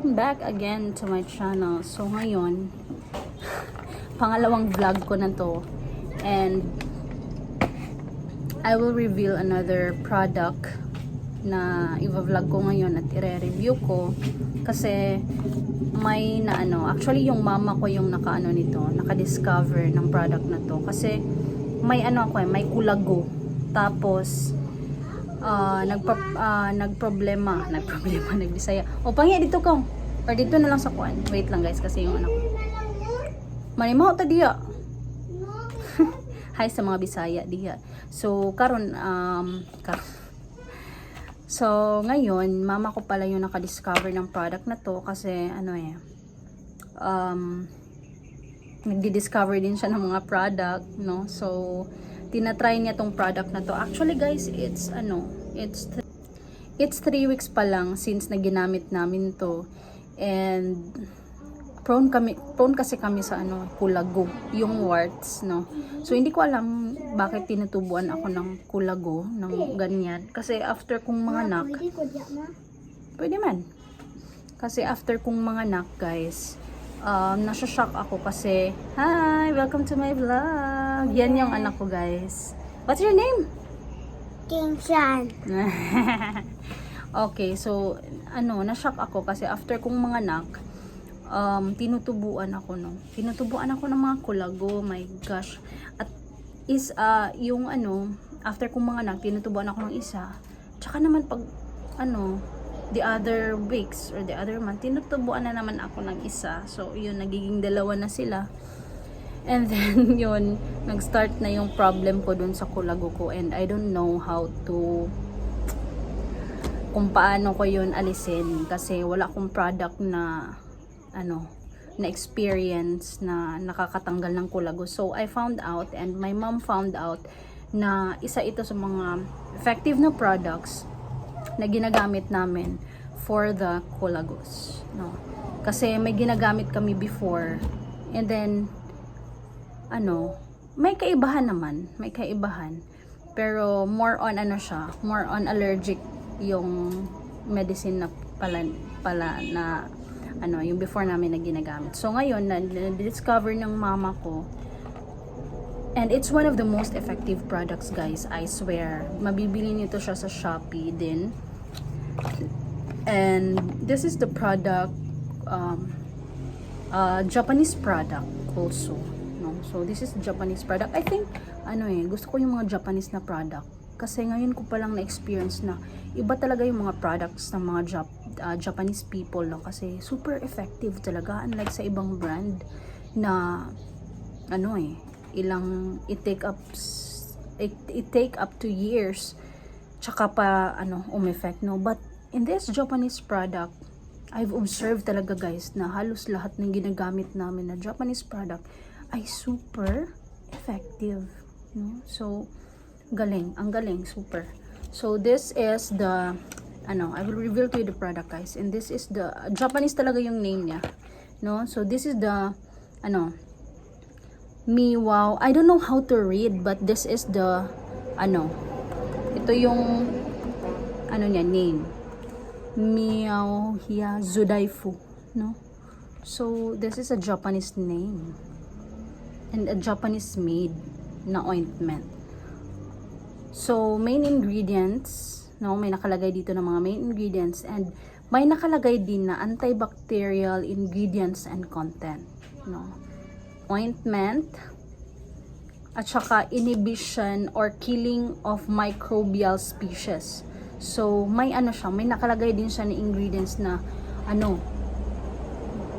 Welcome back again to my channel. So ngayon, pangalawang vlog ko na to. And I will reveal another product na i-vlog ko ngayon at i-review ko kasi may na ano, actually yung mama ko yung naka-ano nito, naka-discover ng product na to kasi may ano ako eh, may kulago. Tapos ah nagpa ah, nagproblema, nagproblema, nagbisaya. O pangi dito ka. Or dito na lang sa kuan. Wait lang guys kasi yung anak ko. Manimaw ta diya. Hi sa mga Bisaya diya. So karon um kar So ngayon, mama ko pala yung naka-discover ng product na to kasi ano eh um nagdi-discover din siya ng mga product, no? So tinatry niya tong product na to. Actually guys, it's ano, it's it's 3 weeks pa lang since na ginamit namin to. And prone kami prone kasi kami sa ano, kulago, yung warts, no. So hindi ko alam bakit tinutubuan ako ng kulago ng ganyan kasi after kong mga nak, Pwede man. Kasi after kong mga nak, guys, um, nasya-shock ako kasi, hi, welcome to my vlog. Yan yung anak ko, guys. What's your name? King Shan. okay, so, ano, na-shock ako kasi after kong mga nak, um, tinutubuan ako, no? Tinutubuan ako ng mga kulago, my gosh. At is, uh, yung ano, after kong mga nak, tinutubuan ako ng isa. Tsaka naman pag, ano, the other weeks or the other month, tinutubuan na naman ako ng isa. So, yun, nagiging dalawa na sila. And then, yun, nag-start na yung problem ko dun sa kulago ko and I don't know how to kung paano ko yun alisin kasi wala akong product na ano na experience na nakakatanggal ng kulago. So, I found out and my mom found out na isa ito sa mga effective na products na ginagamit namin for the kulagos. No? Kasi may ginagamit kami before and then ano, may kaibahan naman, may kaibahan. Pero more on ano siya, more on allergic yung medicine na pala, pala na ano, yung before namin na ginagamit. So ngayon, na- na-discover ng mama ko And it's one of the most effective products, guys. I swear. Mabibili nito siya sa Shopee din. And this is the product, um, uh, Japanese product also. So, this is Japanese product. I think, ano eh, gusto ko yung mga Japanese na product. Kasi ngayon ko palang na-experience na iba talaga yung mga products ng mga Jap uh, Japanese people. No? Kasi super effective talaga. Unlike sa ibang brand na, ano eh, ilang, it take up, it, it take up to years tsaka pa ano umeffect no but in this Japanese product I've observed talaga guys na halos lahat ng ginagamit namin na Japanese product ay super effective no? So galing ang galing super. So this is the ano I will reveal to you the product guys. And this is the Japanese talaga yung name niya no? So this is the ano Miwao I don't know how to read but this is the ano ito yung ano niya name. Miao Hia Zudaifu no? So this is a Japanese name and a Japanese made na ointment so main ingredients no may nakalagay dito ng mga main ingredients and may nakalagay din na antibacterial ingredients and content no ointment at saka inhibition or killing of microbial species. So, may ano siya, may nakalagay din siya ng ingredients na ano,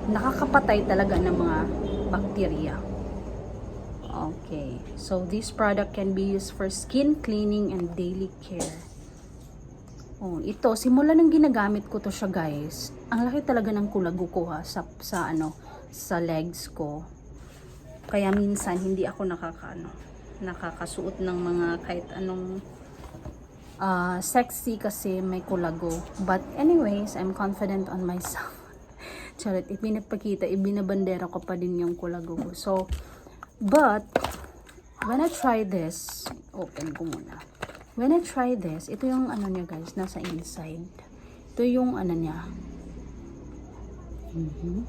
nakakapatay talaga ng mga bacteria. Okay. So, this product can be used for skin cleaning and daily care. Oh, ito, simula nang ginagamit ko to siya, guys. Ang laki talaga ng kulago ko ha, sa, sa ano, sa legs ko. Kaya minsan hindi ako nakakaano, nakakasuot ng mga kahit anong ah, sexy kasi may kulago. But anyways, I'm confident on myself. Charot, ipinapakita, ibinabandera ko pa din yung kulago ko. So, but, when I try this, open ko muna. When I try this, ito yung ano niya guys, nasa inside. Ito yung ano niya, Mhm.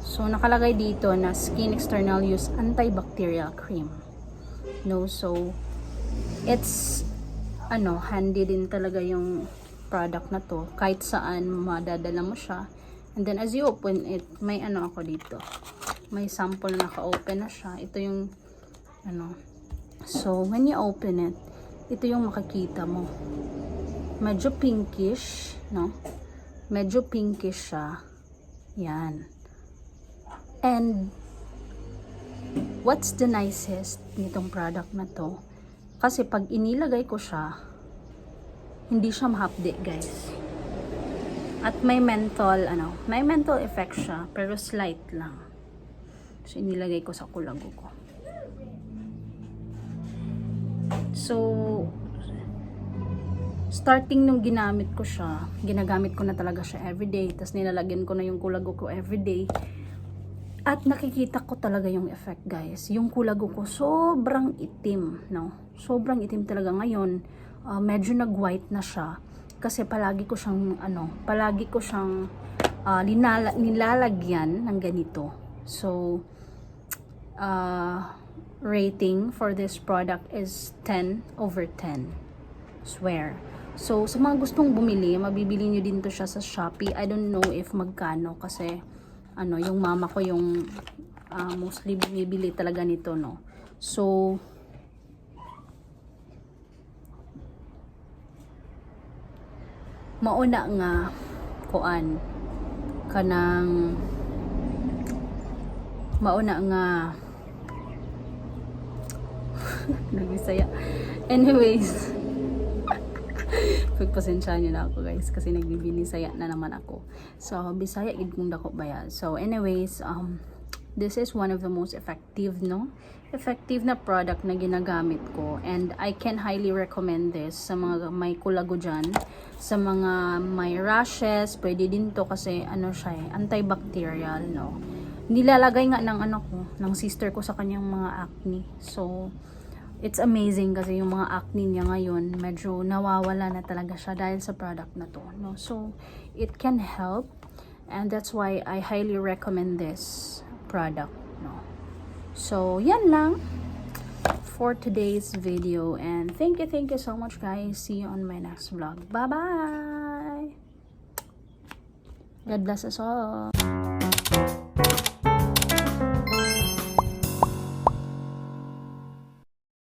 So, nakalagay dito na skin external use antibacterial cream. No, so, it's, ano, handy din talaga yung product na to. Kahit saan, madadala mo siya. And then, as you open it, may ano ako dito. May sample na naka-open na siya. Ito yung, ano, so, when you open it, ito yung makikita mo. Medyo pinkish, no? Medyo pinkish siya. Yan. And what's the nicest nitong product na to? Kasi pag inilagay ko siya, hindi siya mahapdi, guys. At may menthol, ano, may menthol effect siya, pero slight lang. So, inilagay ko sa kulago ko. So, starting nung ginamit ko siya, ginagamit ko na talaga siya everyday, tapos nilalagyan ko na yung kulago ko everyday. At nakikita ko talaga yung effect, guys. Yung kulago ko sobrang itim, no? Sobrang itim talaga ngayon. ah, medyo nag-white na siya kasi palagi ko siyang ano, palagi ko siyang ah, linala- nilalagyan ng ganito. So, uh, rating for this product is 10 over 10. Swear. So, sa mga gustong bumili, mabibili nyo din to siya sa Shopee. I don't know if magkano kasi ano, yung mama ko yung ah, mostly bumibili talaga nito, no. So, mauna nga kuan kanang mauna nga nagbisaya anyways pagpasensya nyo na ako guys kasi nagbibinisaya na naman ako. So bisaya gid kung dako baya so anyways um this is one of the most effective no? Effective na product na ginagamit ko. And I can highly recommend this sa mga may kulago dyan. Sa mga may rashes pwede din to kasi ano siya eh, antibacterial no? Nilalagay nga ng ano ko ng sister ko sa kanyang mga acne. So it's amazing kasi yung mga acne niya ngayon medyo nawawala na talaga siya dahil sa product na to no? So it can help and that's why I highly recommend this product no? So yan lang for today's video and thank you thank you so much guys. See you on my next vlog. Bye bye God bless us all